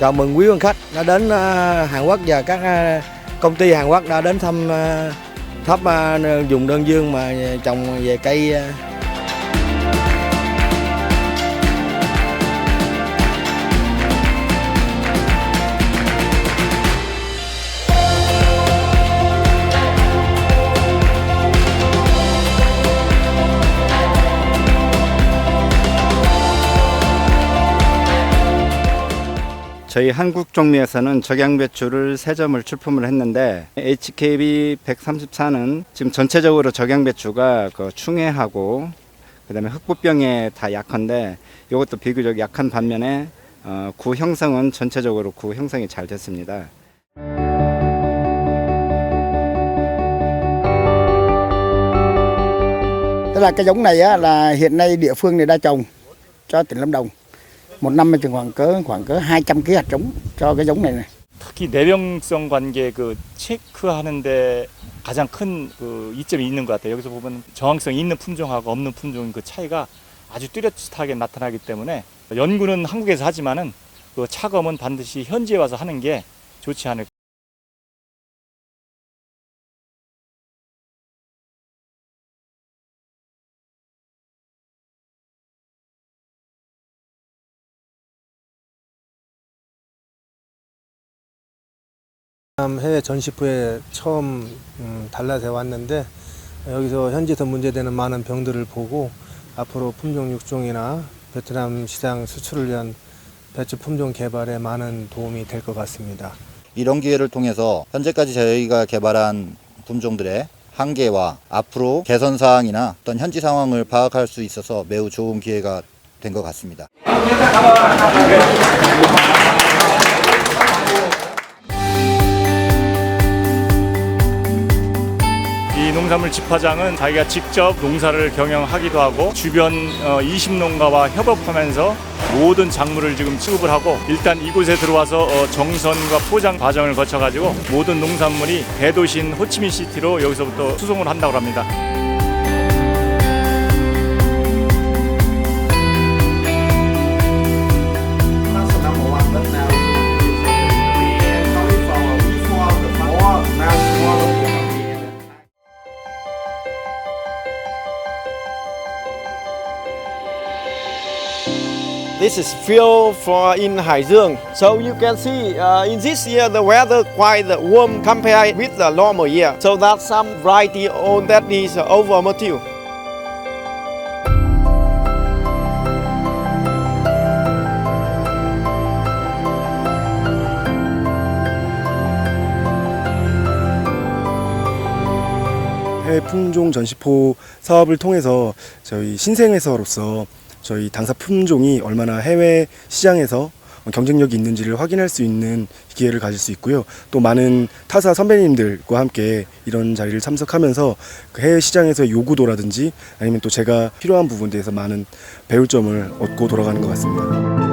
chào mừng quý quan khách đã đến à, Hàn Quốc và các à, công ty Hàn Quốc đã đến thăm à, tháp dùng đơn dương mà trồng về cây 저희 한국 종류에서는 적양 배추를 세 점을 출품을 했는데 HKB 134는 지금 전체적으로 적양 배추가 그 충해하고 그다음에 흑부병에 다 약한데 이것도 비교적 약한 반면에 어, 구 형성은 전체적으로 구 형성이 잘 됐습니다. Cái giống này là hiện nay địa phương này đã trồng cho tỉnh Lâm Đồng. Một năm chừng khoảng cỡ khoảng cỡ 200 kg hạt giống cho cái giống này này. 특히 내병성 관계 그 체크하는데 가장 큰 그 이점이 있는 것 같아요. 여기서 보면 저항성 있는 품종하고 없는 품종 그 차이가 아주 뚜렷하게 나타나기 때문에 연구는 한국에서 하지만은 그 차검은 반드시 현지에 와서 하는 게 좋지 않을까. 해외 전시부에 처음 음, 달라져 왔는데 여기서 현지에서 문제되는 많은 병들을 보고 앞으로 품종 육종이나 베트남 시장 수출을 위한 배추 품종 개발에 많은 도움이 될 것 같습니다. 이런 기회를 통해서 현재까지 저희가 개발한 품종들의 한계와 앞으로 개선 사항이나 어떤 현지 상황을 파악할 수 있어서 매우 좋은 기회가 된 것 같습니다. 농산물 집화장은 자기가 직접 농사를 경영하기도 하고 주변 20농가와 협업하면서 모든 작물을 지금 취급을 하고 일단 이곳에 들어와서 어, 정선과 포장 과정을 거쳐가지고 모든 농산물이 대도시인 호치민 시티로 여기서부터 수송을 한다고 합니다. This is field for in Haizeong. So you can see uh, in this year the weather quite warm compared with the normal year. So that some variety on that is over mature. 해외 품종 전시포 사업을 통해서 저희 신생회사로서 저희 당사 품종이 얼마나 해외 시장에서 경쟁력이 있는지를 확인할 수 있는 기회를 가질 수 있고요. 또 많은 타사 선배님들과 함께 이런 자리를 참석하면서 그 해외 시장에서의 요구도라든지 아니면 또 제가 필요한 부분에 대해서 많은 배울 점을 얻고 돌아가는 것 같습니다.